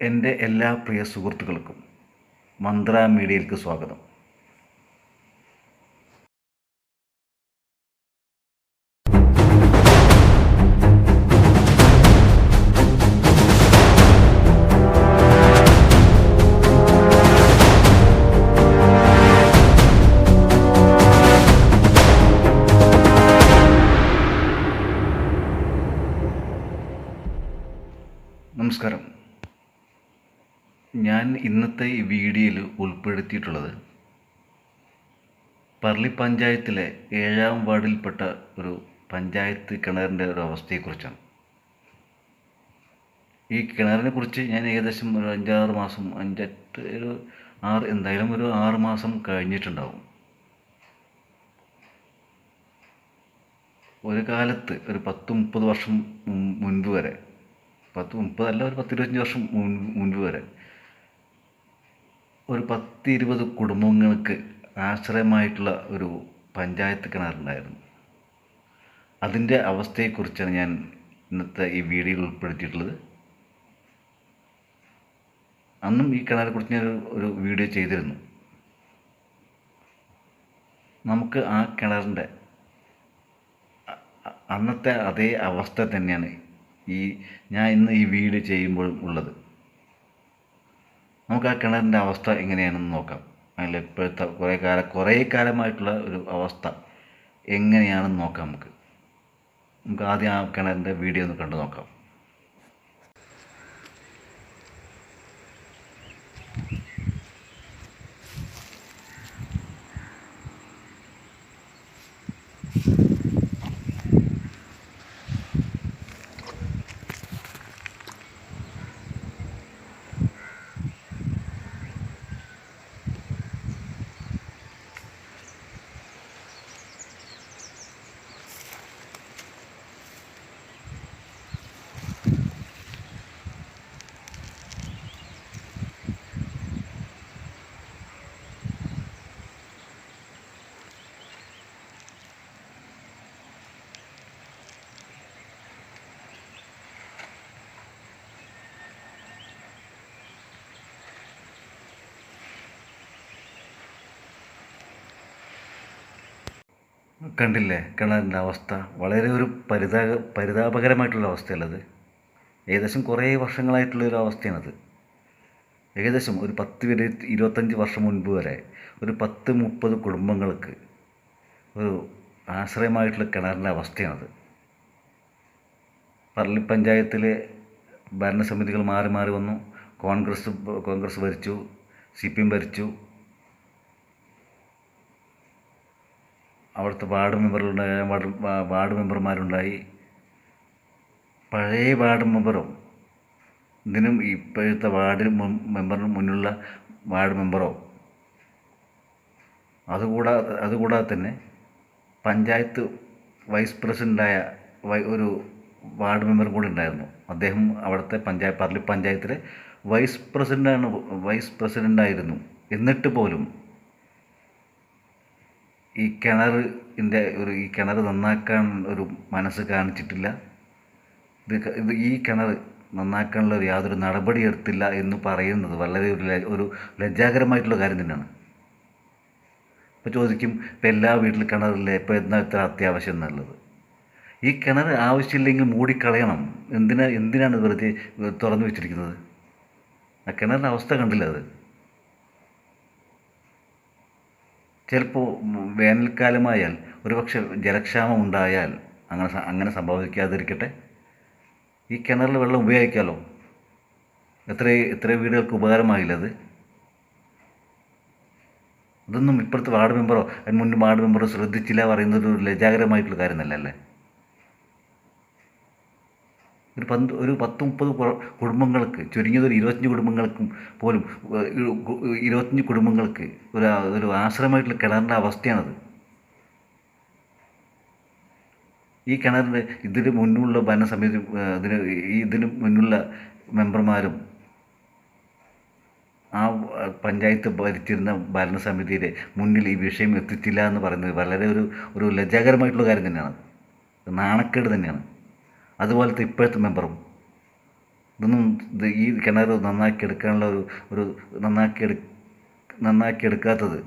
എന്റെ എല്ലാ പ്രിയ സുഹൃത്തുക്കൾക്കും മന്ത്ര മീഡിയയിലേക്ക് സ്വാഗതം. ഞാൻ ഇന്നത്തെ ഈ വീഡിയോയിൽ ഉൾപ്പെടുത്തിയിട്ടുള്ളത് പർളി പഞ്ചായത്തിലെ ഏഴാം വാർഡിൽപ്പെട്ട ഒരു പഞ്ചായത്ത് കിണറിന്റെ ഒരു അവസ്ഥയെക്കുറിച്ചാണ്. ഈ കിണറിനെ കുറിച്ച് ഞാൻ ഏകദേശം ഒരു അഞ്ചാറ് മാസം അഞ്ചെട്ട് ഒരു ആറ് എന്തായാലും ഒരു ആറ് മാസം കഴിഞ്ഞിട്ടുണ്ടാവും. ഒരു കാലത്ത് ഒരു പത്ത് മുപ്പത് വർഷം മുൻ- മുൻപ് വരെ പത്ത് മുപ്പതല്ല ഒരു പത്തിരുപത്തഞ്ച് വർഷം മുൻ- മുൻപ് വരെ ഒരു പത്ത് ഇരുപത് കുടുംബങ്ങൾക്ക് ആശ്രയമായിട്ടുള്ള ഒരു പഞ്ചായത്ത് കിണറുണ്ടായിരുന്നു. അതിന്റെ അവസ്ഥയെക്കുറിച്ചാണ് ഞാൻ ഇന്നത്തെ ഈ വീഡിയോയിൽ ഉൾപ്പെടുത്തിയിട്ടുള്ളത്. അന്നും ഈ കിണറെ കുറിച്ച് ഞാൻ ഒരു- വീഡിയോ ചെയ്തിരുന്നു. നമുക്ക് ആ കിണറിന്റെ അന്നത്തെ അതേ അവസ്ഥ തന്നെയാണ് ഈ ഞാൻ ഇന്ന് ഈ വീഡിയോ ചെയ്യുമ്പോഴും ഉള്ളത്. നമുക്ക് ആ കിണറിന്റെ അവസ്ഥ എങ്ങനെയാണെന്ന് നോക്കാം. അതിൽ ഇപ്പോഴത്തെ കുറേ കാലം കുറേ കാലമായിട്ടുള്ള ഒരു അവസ്ഥ എങ്ങനെയാണെന്ന് നോക്കാം നമുക്ക്. നമുക്ക് ആദ്യം ആ കിണറിന്റെ വീഡിയോ ഒന്ന് കണ്ടു നോക്കാം. കണ്ടില്ലേ? കിണറിന്റെ അവസ്ഥ. വളരെ ഒരു പരിതാപ പരിതാപകരമായിട്ടുള്ള അവസ്ഥയല്ലത്. ഏകദേശം കുറേ വർഷങ്ങളായിട്ടുള്ള ഒരു അവസ്ഥയാണത്. ഏകദേശം ഒരു പത്ത് ഇരുപത്തഞ്ച് വർഷം മുൻപ് വരെ ഒരു പത്ത് മുപ്പത് കുടുംബങ്ങൾക്ക് ഒരു ആശ്രയമായിട്ടുള്ള കിണറിന്റെ അവസ്ഥയാണത്. പള്ളി പഞ്ചായത്തിലെ ഭരണസമിതികൾ മാറി മാറി വന്നു. കോൺഗ്രസ് കോൺഗ്രസ് ഭരിച്ചു സി പി എം ഭരിച്ചു. അവിടുത്തെ വാർഡ് മെമ്പറുണ്ടായി വാർഡ് വാർഡ് മെമ്പർമാരുണ്ടായി. പഴയ വാർഡ് മെമ്പറും ഇതിനും ഇപ്പോഴത്തെ വാർഡ് മെമ്പറിനും മെമ്പറിന് മുന്നിലുള്ള വാർഡ് മെമ്പറോ അതുകൂടാതെ അതുകൂടാതെ തന്നെ പഞ്ചായത്ത് വൈസ് പ്രസിഡന്റായ ഒരു വാർഡ് മെമ്പർ കൂടി ഉണ്ടായിരുന്നു. അദ്ദേഹം അവിടുത്തെ പഞ്ചായത്ത് പർലി പഞ്ചായത്തിലെ വൈസ് പ്രസിഡന്റാണ് വൈസ് പ്രസിഡന്റായിരുന്നു എന്നിട്ട് പോലും ഈ കിണർ ഇതിന്റെ ഒരു ഈ കിണർ നന്നാക്കാൻ ഒരു മനസ്സ് കാണിച്ചിട്ടില്ല. ഇത് ഇത് ഈ കിണർ നന്നാക്കാനുള്ള ഒരു യാതൊരു നടപടി എടുത്തില്ല എന്ന് പറയുന്നത് വളരെ ഒരു ഒരു ലജ്ജാകരമായിട്ടുള്ള കാര്യം തന്നെയാണ്. ഇപ്പോൾ ചോദിക്കും ഇപ്പോൾ എല്ലാ വീട്ടിലും കിണറില്ലേ ഇപ്പോൾ എന്നാൽ ഇത്ര അത്യാവശ്യം എന്നുള്ളത്? ഈ കിണർ ആവശ്യമില്ലെങ്കിൽ മൂടിക്കളയണം. എന്തിനാ എന്തിനാണ് വെറുതെ തുറന്നു വെച്ചിരിക്കുന്നത്? ആ കിണറിന്റെ അവസ്ഥ കണ്ടില്ല അത്? ചിലപ്പോൾ വേനൽക്കാലമായാൽ ഒരുപക്ഷെ ജലക്ഷാമം ഉണ്ടായാൽ അങ്ങനെ അങ്ങനെ സംഭവിക്കാതിരിക്കട്ടെ? ഈ കിണറിൽ വെള്ളം ഉപയോഗിക്കാമല്ലോ എത്ര എത്ര വീടുകൾക്ക് ഉപകാരമായില്ല അത്? ഇതൊന്നും ഇപ്പോഴത്തെ വാർഡ് മെമ്പറോ അതിന് മുന്നേ വാർഡ് മെമ്പറോ ശ്രദ്ധിച്ചില്ല പറയുന്നത് ഒരു ലജ്ജാകരമായിട്ടുള്ള കാര്യം തന്നെയല്ലേ ഒരു പന്ത് ഒരു പത്ത് മുപ്പത് കുടുംബങ്ങൾക്ക് ചുരുങ്ങിയത് ഒരു ഇരുപത്തഞ്ച് കുടുംബങ്ങൾക്കും പോലും ഇരുപത്തഞ്ച് കുടുംബങ്ങൾക്ക് ഒരു ഒരു ആശ്രമമായിട്ടുള്ള കിണറിന്റെ അവസ്ഥയാണത്. ഈ കിണറിന്റെ ഇതിന് മുന്നുള്ള ഭരണസമിതി ഇതിന് ഇതിന് മുന്നുള്ള മെമ്പർമാരും ആ പഞ്ചായത്ത് ഭരിച്ചിരുന്ന ഭരണസമിതിയുടെ മുന്നിൽ ഈ വിഷയം എത്തിച്ചില്ല എന്ന് പറയുന്നത് വളരെ ഒരു ഒരു ലജ്ജാകരമായിട്ടുള്ള കാര്യം തന്നെയാണ്. നാണക്കേട് തന്നെയാണ്. അതുപോലത്തെ ഇപ്പോഴത്തെ മെമ്പറും ഇതൊന്നും ഇത് ഈ കിണർ നന്നാക്കി എടുക്കാനുള്ള ഒരു ഒരു നന്നാക്കി എടു നന്നാക്കി എടുക്കാത്തത്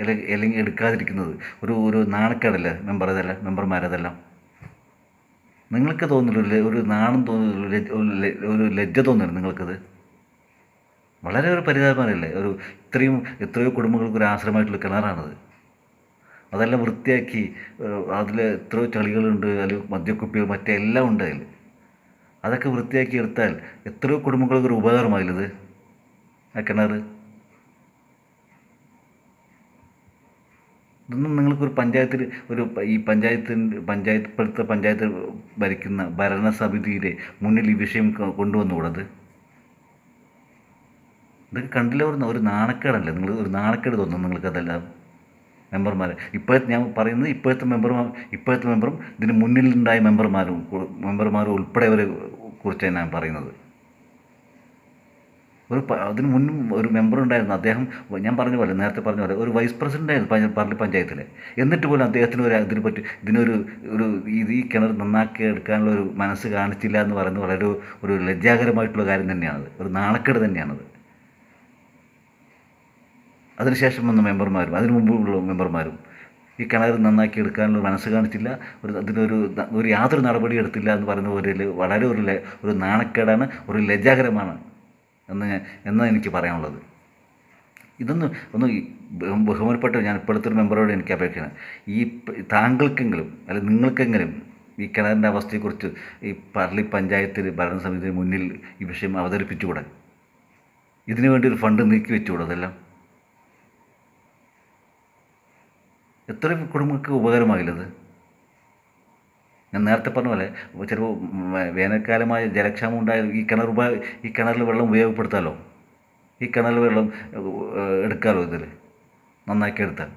അല്ലെങ്കിൽ എടുക്കാതിരിക്കുന്നത് ഒരു ഒരു നാണക്കേടല്ലേ മെമ്പർ അതെല്ലാം മെമ്പർമാരതെല്ലാം നിങ്ങൾക്ക് തോന്നില്ല ഒരു നാണം തോന്നില്ല ഒരു ലജ്ജ തോന്നില്ല നിങ്ങൾക്കത്? വളരെ ഒരു പരിതാപമല്ലേ? ഒരു ഇത്രയും എത്രയോ കുടുംബങ്ങൾക്ക് ഒരു ആശ്രമമായിട്ടുള്ള കിണറാണത്. അതെല്ലാം വൃത്തിയാക്കി അതിൽ എത്രയോ ചളികളുണ്ട് അതിൽ മദ്യക്കുപ്പികൾ മറ്റെല്ലാം ഉണ്ട് അതിൽ അതൊക്കെ വൃത്തിയാക്കി എടുത്താൽ എത്രയോ കുടുംബങ്ങൾക്ക് ഒരു ഉപകാരമായില്ലത്? ആ കിണർ. ഇതൊന്നും നിങ്ങൾക്കൊരു പഞ്ചായത്തിൽ ഒരു ഈ പഞ്ചായത്തിന്റെ പഞ്ചായത്ത് ഇപ്പോഴത്തെ പഞ്ചായത്ത് ഭരിക്കുന്ന ഭരണസമിതിയുടെ മുന്നിൽ ഈ വിഷയം കൊണ്ടുവന്നുകൂടത്? ഇതൊക്കെ കണ്ടില്ല ഒരു നാണക്കേടല്ലേ? നിങ്ങൾ ഒരു നാണക്കേട് തോന്നും നിങ്ങൾക്കതെല്ലാം. മെമ്പർമാർ ഇപ്പോഴത്തെ ഞാൻ പറയുന്നത് ഇപ്പോഴത്തെ മെമ്പർമാർ ഇപ്പോഴത്തെ മെമ്പറും ഇതിന് മുന്നിലുണ്ടായ മെമ്പർമാരും മെമ്പർമാരും ഉൾപ്പെടെ ഉൾപ്പെടെയവരെ കുറിച്ച് ഞാൻ പറയുന്നത്. ഒരു അതിന് മുന്നും ഒരു മെമ്പർ ഉണ്ടായിരുന്നു. അദ്ദേഹം ഞാൻ പറഞ്ഞ പോലെ നേരത്തെ പറഞ്ഞ പോലെ ഒരു വൈസ് പ്രസിഡന്റ് ആയിരുന്നു പള്ളി പഞ്ചായത്തിലെ. എന്നിട്ട് പോലും അദ്ദേഹത്തിന് ഒരു ഇതിനെ പറ്റി ഇതിനൊരു ഒരു ഇത് ഈ കിണർ നന്നാക്കി എടുക്കാനുള്ള ഒരു മനസ്സ് കാണിച്ചില്ല എന്ന് പറയുന്നത് വളരെ ഒരു- ലജ്ജാകരമായിട്ടുള്ള കാര്യം തന്നെയാണത്. ഒരു നാണക്കേട് തന്നെയാണത്. അതിനുശേഷം വന്ന മെമ്പർമാരും അതിനു മുമ്പുള്ള മെമ്പർമാരും ഈ കിണർ നന്നാക്കി എടുക്കാനുള്ള മനസ്സ് കാണിച്ചില്ല ഒരു അതിനൊരു ഒരു യാതൊരു നടപടി എടുത്തില്ല എന്ന് പറയുന്ന ഒരു വളരെ ഒരു ഒരു നാണക്കേടാണ് ഒരു ലജ്ജാകരമാണ് എന്ന് എന്നാണ് എനിക്ക് പറയാനുള്ളത്. ഇതൊന്ന് ഒന്ന് ബഹുമാനപ്പെട്ട ഞാൻ ഇപ്പോഴത്തെ ഒരു മെമ്പറോട് എനിക്ക് അപേക്ഷയാണ്. ഈ താങ്കൾക്കെങ്കിലും അല്ലെ നിങ്ങൾക്കെങ്കിലും ഈ കിണറിന്റെ അവസ്ഥയെക്കുറിച്ച് ഈ പള്ളി പഞ്ചായത്തിൽ ഭരണസമിതി മുന്നിൽ ഈ വിഷയം അവതരിപ്പിച്ചുകൂടെ? ഇതിനു വേണ്ടി ഒരു ഫണ്ട് നീക്കി വെച്ചുകൂടെ അതെല്ലാം? എത്ര കുടുംബങ്ങൾക്ക് ഉപകാരമാകില്ലത് ഞാൻ നേരത്തെ പറഞ്ഞ പോലെ ചിലപ്പോൾ വേനൽക്കാലമായ ജലക്ഷാമം ഉണ്ടായ ഈ കിണർ ഈ കിണറിൽ വെള്ളം ഉപയോഗപ്പെടുത്താമല്ലോ ഈ കിണറിൽ വെള്ളം എടുക്കാമല്ലോ ഇതിൽ? നന്നാക്കി എടുത്താൽ?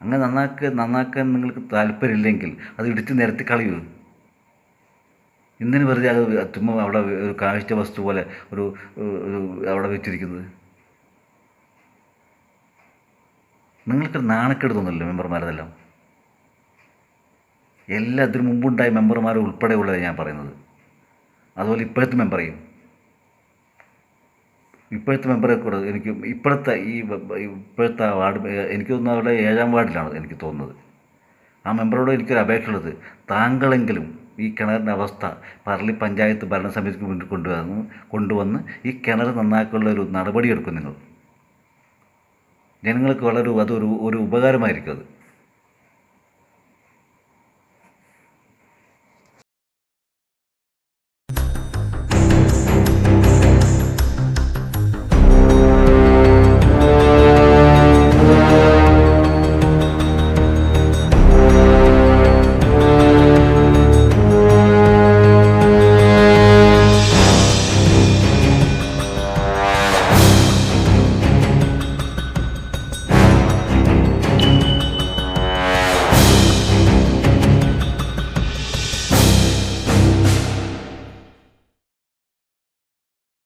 അങ്ങനെ നന്നാക്കുക നന്നാക്കാൻ നിങ്ങൾക്ക് താല്പര്യമില്ലെങ്കിൽ അത് ഇടിച്ച് നിരത്തി കളയൂ. ഇന്നിന് വെറുതെ അത് ചുമ്മാ അവിടെ ഒരു കാഴ്ച വസ്തു പോലെ ഒരു അവിടെ വെച്ചിരിക്കുന്നത്? നിങ്ങൾക്ക് നാണക്കേട് തോന്നില്ല മെമ്പർമാരതെല്ലാം? എല്ലാ ഇതിനു മുമ്പുണ്ടായ മെമ്പർമാർ ഉൾപ്പെടെയുള്ളത് ഞാൻ പറയുന്നത്. അതുപോലെ ഇപ്പോഴത്തെ മെമ്പറേയും. ഇപ്പോഴത്തെ മെമ്പറെ കൂടെ എനിക്ക് ഇപ്പോഴത്തെ ഈ ഇപ്പോഴത്തെ വാർഡ് എനിക്ക് തോന്നുന്നു അവിടെ ഏഴാം വാർഡിലാണ് എനിക്ക് തോന്നുന്നത്. ആ മെമ്പറോട് എനിക്കൊരു അപേക്ഷയുള്ളത് താങ്കളെങ്കിലും ഈ കിണറിന്റെ അവസ്ഥ പറളി പഞ്ചായത്ത് ഭരണസമിതിക്ക് മുന്നിൽ കൊണ്ടുവന്ന് കൊണ്ടുവന്ന് ഈ കിണർ നന്നാക്കാനുള്ള ഒരു നടപടിയെടുക്കും നിങ്ങൾ. ജനങ്ങൾക്ക് വളരെ അതൊരു ഒരു ഉപകാരമായിരിക്കും അത്.